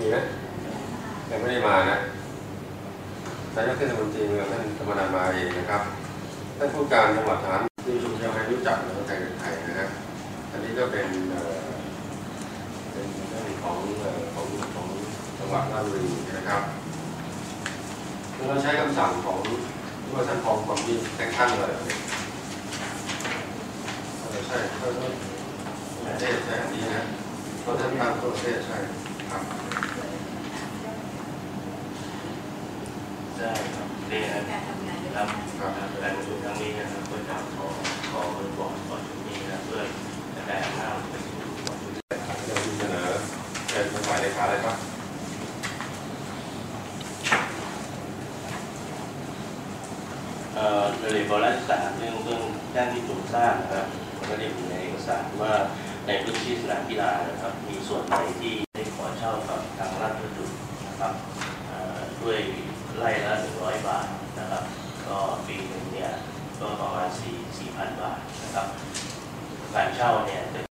มีไหมยังไม่ได้มานะนายกเทศมนตรีเมืองท่านธรรมนันมาเองนะครับท่านผู้การจังหวัดฐานที่ชุมชนให้รู้จักในคนไทยเป็นไทยนะฮะอันนี้ก็เป็นเป็นเรื่องของของของจังหวัดราชบุรีนะครับเราใช้คำสั่งของที่ว่าท่านพองความดีแต่งตั้งเลยเออใช่ใช้อันนี้นะเพราะท่านตั้งทั่วปรเทศใช่ครับ ใช่ครับนี่นะ การทำงา นด้วยครับการประชุมครั้งนี้นะครับก็จะขอขอบอกก่อนชุดนี้นะเพื่อจะได้หน้าไปสู่ก่อนชุดนี้เสนอเป็นฝ่ายเลขาอะไรครับเอ่อในเรื่องของรัฐศาสตร์เรื่องเรื่องด้านที่ถูกสร้างนะครับมันก็ได้อยู่ในเอกสารว่าในพื้นที่สนามกีฬานะครับ มีส่วนไหนที่ได้ขอเช่ากับทางราชพัสดุนะครับเอ่อด้วยไร่ละหนึ่งร้อยบาท ปีหนึ่งเนี่ยก็ประมาณ4 4,000 บาทนะครับ การเช่าเนี่ย